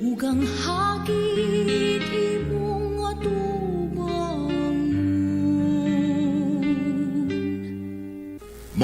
有更下机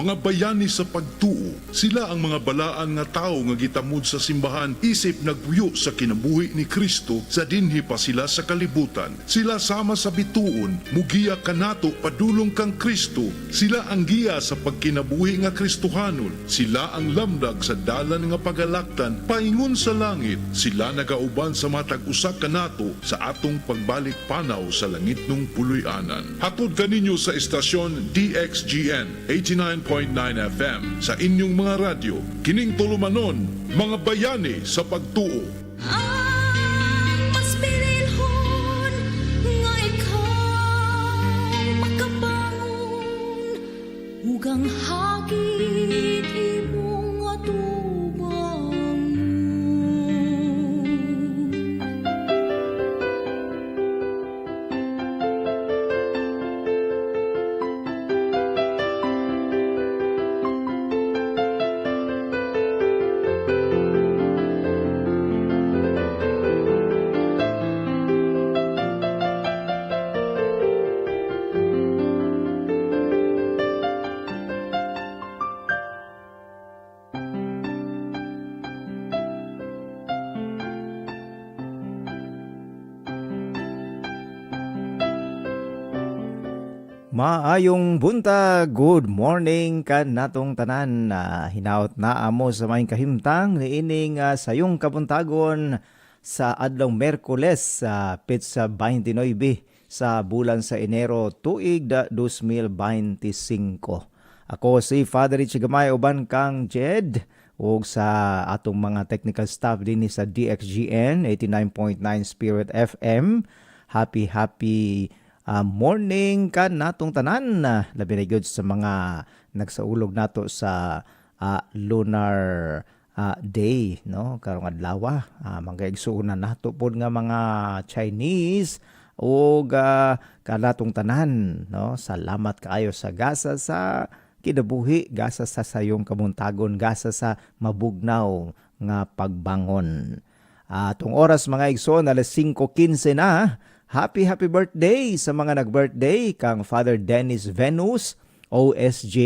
mga bayani sa pagtuo. Sila ang mga balaan nga tao nga gitamod sa simbahan isip nagpuyo sa kinabuhi ni Kristo sa dinhi pa sila sa kalibutan. Sila sama sa bituon, mugiya kanato padulong kang Kristo. Sila ang giya sa pagkinabuhi nga Kristohanon. Sila ang lamdag sa dalan nga pagalaktan paingon sa langit. Sila nagauban sa matag usa kanato sa atong pagbalik panaw sa langit nung puloy-anan. Hatod kaninyo sa estasyon DXGN 89.9 FM sa inyong mga radyo. Kining tulumanon, mga bayani sa pagtuo. Ang Maayong buntag, good morning kan natong tanan na hinaut na amo sa maing kahimtang niining uh, sayong kabuntagon sa adlaw Merkules sa Petsa 29 sa bulan sa Enero tuig da 2025. Ako si Father Richie Gamay uban kang Jed ug sa atong mga technical staff din sa DXGN 89.9 Spirit FM. Happy happy uh, morning ka natong tanan. Na labi na sa mga nagsaulog nato sa uh, lunar uh, day no? Karong adlaw uh, mga igsuuna nato pod nga mga Chinese ug uh, kanatong tanan no? Salamat kaayo sa gasa sa kinabuhi gasa sa sayong kamuntagon gasa sa mabugnaw nga pagbangon. Atong oras mga igsoon alas 5:15 na Happy happy birthday sa mga nag-birthday kang Father Dennis Venus OSJ.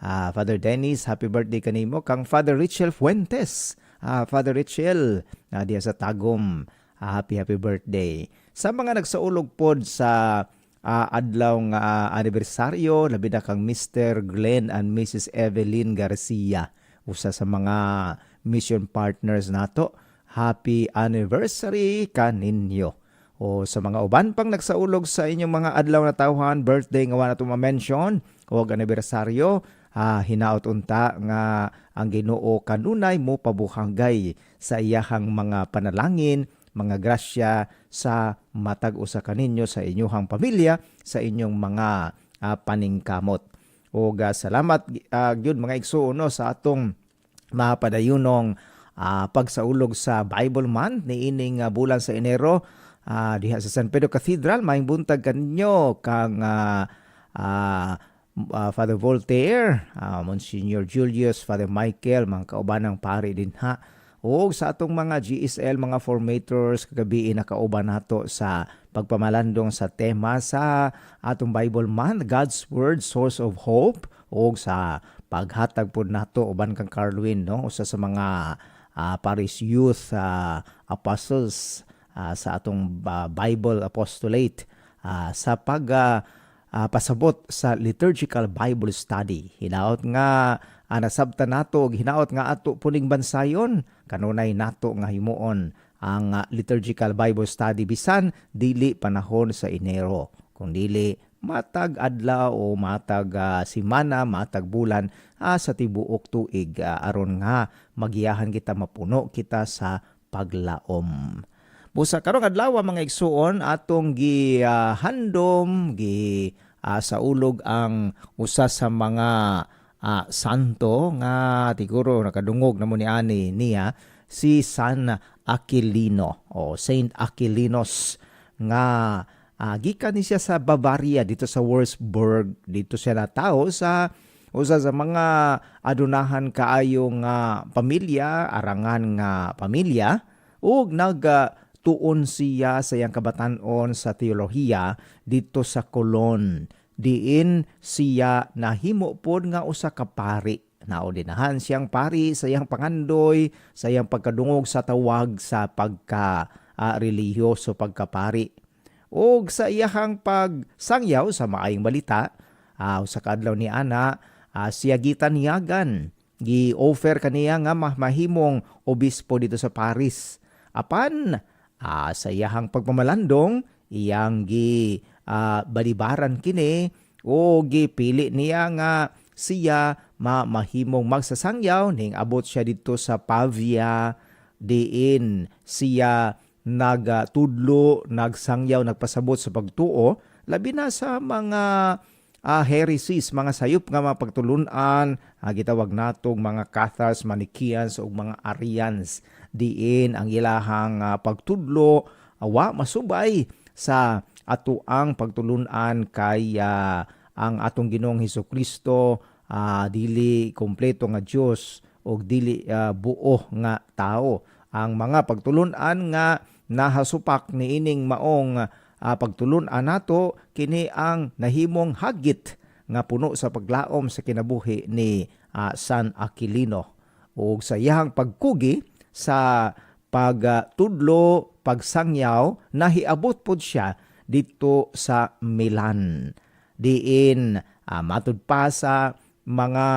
Ah, Father Dennis, happy birthday kanimo kang Father Richel Fuentes. Ah, Father Richel, diya sa Tagum. Ah, happy happy birthday. Sa mga nagsaulog pod sa ah, adlaw nga ah, anibersaryo, labi na kang Mr. Glenn and Mrs. Evelyn Garcia. Usa sa mga mission partners nato. Happy anniversary kaninyo. O sa mga uban pang nagsaulog sa inyong mga adlaw na tawhan, birthday nga wala ma-mention o anibersaryo, ah, hinaot unta nga ang Ginoo kanunay mo pabuhanggay sa iyahang mga panalangin, mga grasya sa matag usa kaninyo sa inyong pamilya, sa inyong mga ah, paningkamot. O salamat uh, gyud mga igsuon no, sa atong mapadayunong ah, pagsaulog sa Bible Month ni ining ah, bulan sa Enero ah, diha sa San Pedro Cathedral maing buntag kanyo kang ah, ah, ah, Father Voltaire, ah, Monsignor Julius, Father Michael, mga kaubanang pari din ha. O sa atong mga GSL, mga formators, kagabi nakauban nato sa pagpamalandong sa tema sa atong Bible Month, God's Word, Source of Hope, o sa paghatag po nato uban kang Carlwin, no? usa sa mga uh, Paris Youth uh, Apostles uh, sa atong uh, Bible Apostolate uh, sa pag uh, uh, pasabot sa liturgical Bible study. Hinaot nga uh, nasabta nato og hinaot nga ato puning bansayon kanunay nato nga himuon ang uh, liturgical Bible study bisan dili panahon sa Enero kung dili matag adlaw o matag uh, simana, matag bulan uh, sa tibuok tuig uh, aron nga magiyahan kita mapuno kita sa paglaom. Busa karong adlaw mga igsuon atong gi uh, gi uh, sa ulog ang usa sa mga uh, santo nga siguro nakadungog na mo ni ani niya si San Aquilino o Saint Aquilinos nga uh, gikan ni siya sa Bavaria dito sa Würzburg. Dito siya natao sa usa sa mga adunahan kaayo nga pamilya arangan nga pamilya ug nag uh, tuon siya sa iyang kabatanon sa teolohiya dito sa Cologne diin siya nahimo pod nga usa ka pari. Naordinahan siyang pari sa iyang pangandoy, sa iyang pagkadungog sa tawag sa pagka ah, relihiyoso pagkapari. O sa iyahang pagsangyaw sa maayong balita, ah, sa kadlaw ni Ana, ah, siya gitanyagan, gi-offer kaniya nga mah- mahimong obispo dito sa Paris. Apan ah, sa iyahang pagpamalandong, iyang gi ah, balibaran kini o gipili niya nga siya ma mahimong magsasangyaw ning abot siya dito sa Pavia diin siya nagtudlo, nagsangyaw, nagpasabot sa pagtuo, labi na sa mga ah, heresies, mga sayop nga mga pagtulunan, ah, gitawag natong mga Cathars, Manichaeans o mga Arians. Diin ang ilahang ah, pagtudlo, awa masubay sa ato ang pagtulunan kay ah, ang atong Ginoong Hesus Kristo ah, dili kompleto nga Dios o dili ah, buo nga tao. Ang mga pagtulunan nga nahasupak ni ining maong ah, pagtulunan nato kini ang nahimong hagit nga puno sa paglaom sa kinabuhi ni ah, San Aquilino ug sa iyang pagkugi sa pagtudlo pagsangyaw nahiabot pod siya dito sa Milan diin ah, matud pa sa mga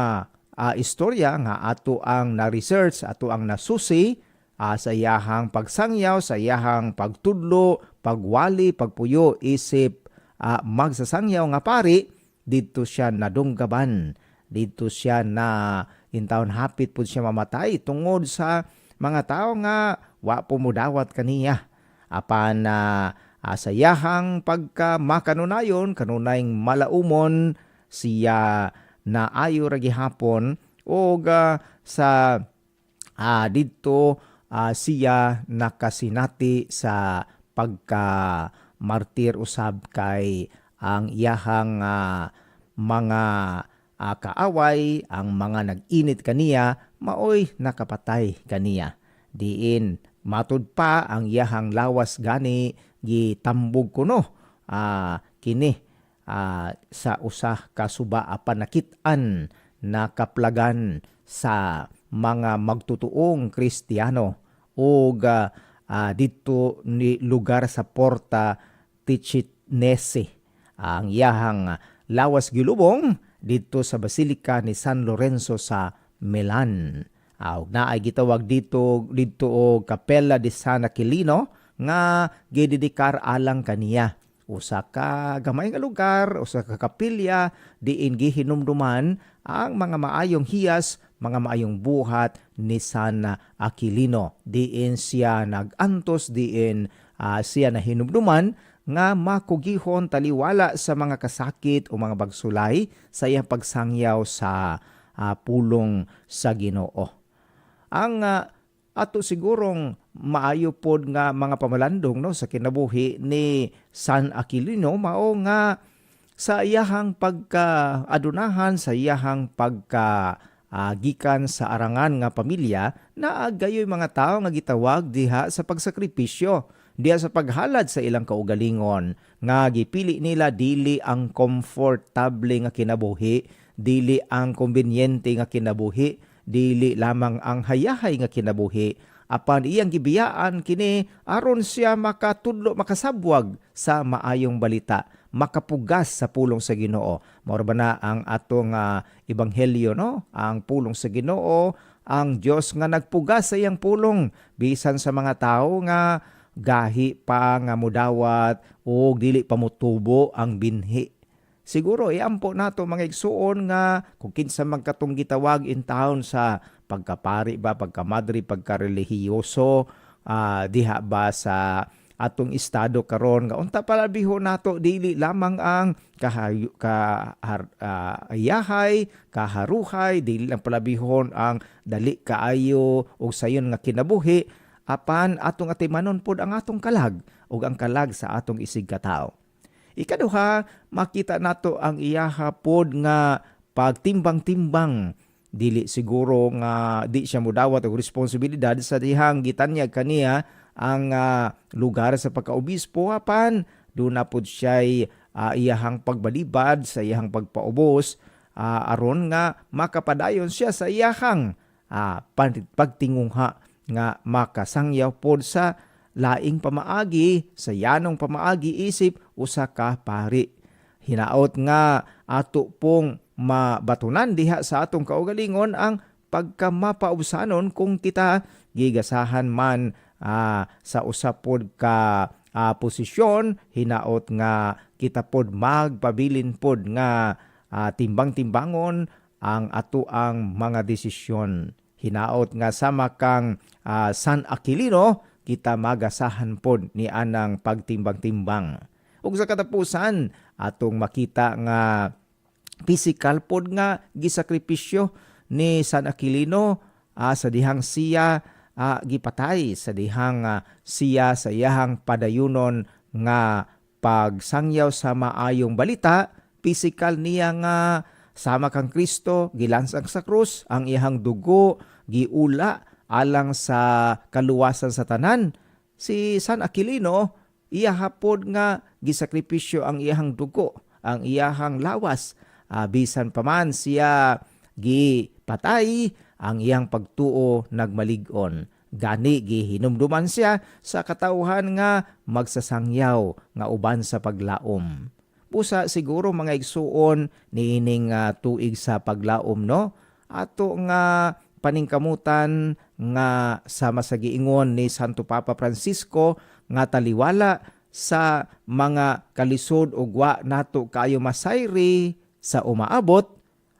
ah, istorya nga ato ang na-research ato ang nasusi ah, sa iyahang pagsangyaw, sa iyahang pagtudlo, pagwali, pagpuyo, isip, ah, magsasangyaw nga pari, dito siya nadunggaban. Dito siya na intawon hapit po siya mamatay tungod sa mga tao nga wa pumudawat kaniya. Apan na sa iyahang pagka makanunayon, kanunayng malaumon, siya na ayo ra gihapon o sa ah, dito ah, siya nakasinati sa pagka martir usab kay ang iyahang ah, mga ah, kaaway ang mga nag-init kaniya maoy nakapatay kaniya diin matud pa ang iyahang lawas gani gitambog kuno ah, kini ah, sa usah ka suba apan nakit-an nakaplagan sa mga magtutuong Kristiyano o dito ni lugar sa Porta Tichinese. Ang iyahang lawas gilubong dito sa Basilika ni San Lorenzo sa Milan. Aw na ay gitawag dito dito o Capella di San Aquilino nga gidedikar alang kaniya usa ka gamay nga lugar, usa ka kapilya, diin gihinumduman ang mga maayong hiyas, mga maayong buhat ni San Aquilino. Diin siya nagantos, diin ah, siya na hinumduman nga makugihon taliwala sa mga kasakit o mga bagsulay sa iyang pagsangyaw sa ah, pulong sa Ginoo. Ang ah, ato sigurong maayo pod nga mga pamalandong no sa kinabuhi ni San Aquilino mao nga sa iyahang pagka-adunahan sa iyahang pagka ah, gikan sa arangan nga pamilya na gayoy mga tao nga gitawag diha sa pagsakripisyo diha sa paghalad sa ilang kaugalingon nga gipili nila dili ang komportable nga kinabuhi dili ang kombenyente nga kinabuhi dili lamang ang hayahay nga kinabuhi. Apan iyang gibiyaan kini aron siya makatudlo makasabwag sa maayong balita makapugas sa pulong sa Ginoo. Mao ba na ang atong ah, ebanghelyo no? Ang pulong sa Ginoo ang Dios nga nagpugas sa iyang pulong bisan sa mga tao nga gahi pa nga mudawat o dili pa motubo ang binhi. Siguro iampo nato mga igsuon nga kung kinsa magkatong gitawag in town sa pagkapari ba, pagkamadri, pagkarelihiyoso, ah, diha ba sa atong estado karon nga unta pala biho nato dili lamang ang kahayo ka har, ah, ayahay kaharuhay dili lang pala bihon ang dali kaayo og sayon nga kinabuhi apan atong atimanon pod ang atong kalag ug ang kalag sa atong isig katao. Ikaduha, makita nato ang iyaha pod nga pagtimbang-timbang. Dili siguro nga di siya mudawat og responsibilidad sa dihang gitanyag kaniya ang ah, lugar sa pagkaobispo. Apan do na pod siya ah, iyahang pagbalibad sa iyahang pagpaubos ah, aron nga makapadayon siya sa iyahang ah, pan- pagtingungha nga makasangyaw pod sa laing pamaagi sa yanong pamaagi isip usa ka pari. Hinaot nga ato pong mabatunan diha sa atong kaugalingon ang pagkamapausanon kung kita gigasahan man ah, sa usapod ka ah, posisyon. Hinaot nga kita pod magpabilin pod nga ah, timbang-timbangon ang ato ang mga desisyon hinaot nga sama kang ah, San Aquilino kita magasahan pod ni anang pagtimbang-timbang. Ug sa katapusan atong makita nga physical pod nga gisakripisyo ni San Aquilino ah, sa dihang siya ah, gipatay sa dihang ah, siya sa iyahang padayunon nga pagsangyaw sa maayong balita physical niya nga sama kang Kristo gilansang sa krus ang iyahang dugo giula alang sa kaluwasan sa tanan. Si San Aquilino iya hapod nga gisakripisyo ang iyahang dugo ang iyahang lawas. Ah, bisan pa man siya gipatay ang iyang pagtuo nagmalig-on. Gani gihinumduman siya sa katauhan nga magsasangyaw nga uban sa paglaom pusa siguro mga igsuon niining ah, tuig sa paglaom no? Ato nga paningkamutan nga sa giingon ni Santo Papa Francisco nga taliwala sa mga kalisod ug wa nato kayo masayri sa umaabot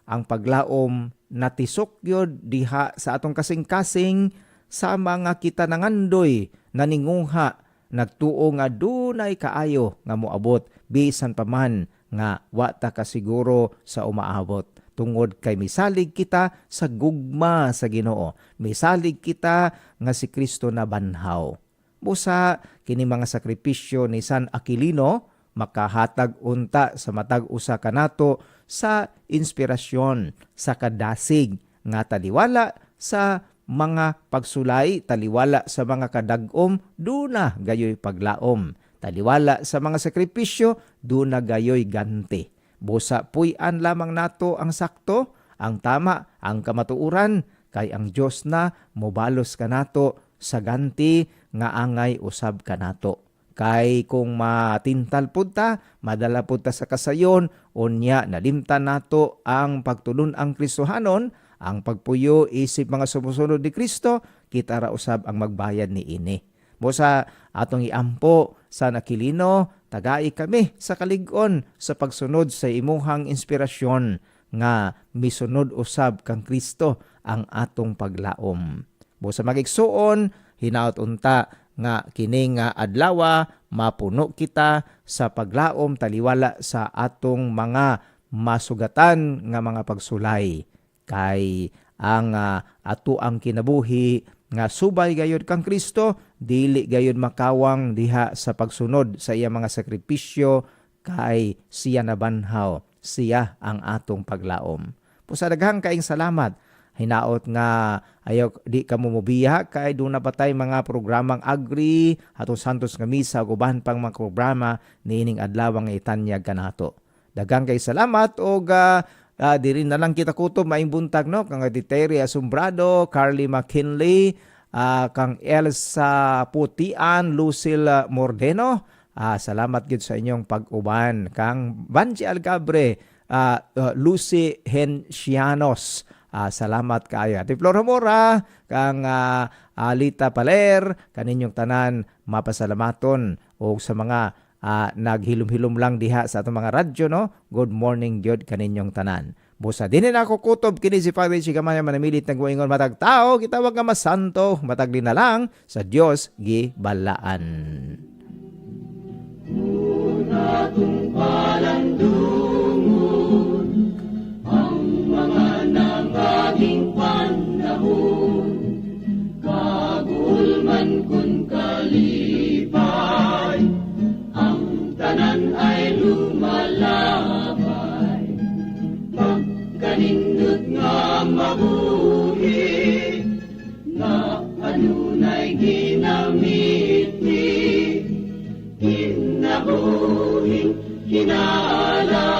ang paglaom natisok yod diha sa atong kasing-kasing sa mga kita nangandoy naninguha nagtuo nga dunay kaayo nga moabot bisan pa man nga wa ta kasiguro sa umaabot. Tungod kay misalig kita sa gugma sa Ginoo. Misalig kita nga si Kristo na banhaw. Busa kini mga sakripisyo ni San Aquilino makahatag unta sa matag usa kanato sa inspirasyon sa kadasig nga taliwala sa mga pagsulay taliwala sa mga kadagom duna gayoy paglaom taliwala sa mga sakripisyo duna gayoy ganti busa puy-an lamang nato ang sakto ang tama ang kamatuuran kay ang Dios na mobalos kanato sa ganti nga angay usab kanato kay kung matintal pud ta madala pud ta sa kasayon unya nalimtan nato ang pagtulon ang Kristohanon ang pagpuyo isip mga sumusunod ni Kristo kita ra usab ang magbayad ni ini. Mo sa atong iampo sa nakilino tagai kami sa kalig-on sa pagsunod sa imuhang inspirasyon nga misunod usab kang Kristo ang atong paglaom. Mo sa magigsuon hinaot unta nga kini nga adlawa mapuno kita sa paglaom taliwala sa atong mga masugatan nga mga pagsulay. Kay ang ah, ato ang kinabuhi nga subay gayud kang Kristo dili gayud makawang diha sa pagsunod sa iya mga sakripisyo kay siya nabanhaw. Siya ang atong paglaom. Pusa daghang kaing salamat. Hinaot nga ayaw di ka mo mobiya kay doon na patay mga programang agri atong santos nga misa ug uban pang mga programa niining adlaw nga itanyag kanato daghang kay salamat og ah, diri na lang kita kutob maing buntag no? Kang Terry Asumbrado Carly McKinley ah, kang Elsa Putian Lucille Mordeno Ah, salamat gid sa inyong pag-uban kang Banji Algabre ah, ah, Lucy Hencianos Ah, salamat kaayo. Ati Flor Mora, kang ah, Alita Paler, kaninyong tanan mapasalamaton o sa mga ah, naghilom-hilom lang diha sa atong mga radyo no. Good morning gyud kaninyong tanan. Busa din na ako kini si Father Chigamaya manamilit ng guingon matag tao gitawag nga mas santo matag na lang sa Dios gibalaan. Una tumpalan dungon ang mga nangaging panahon kagulman kun kalit ang mabuhi na kanunay ginamiti, kinabuhi, kinaalam.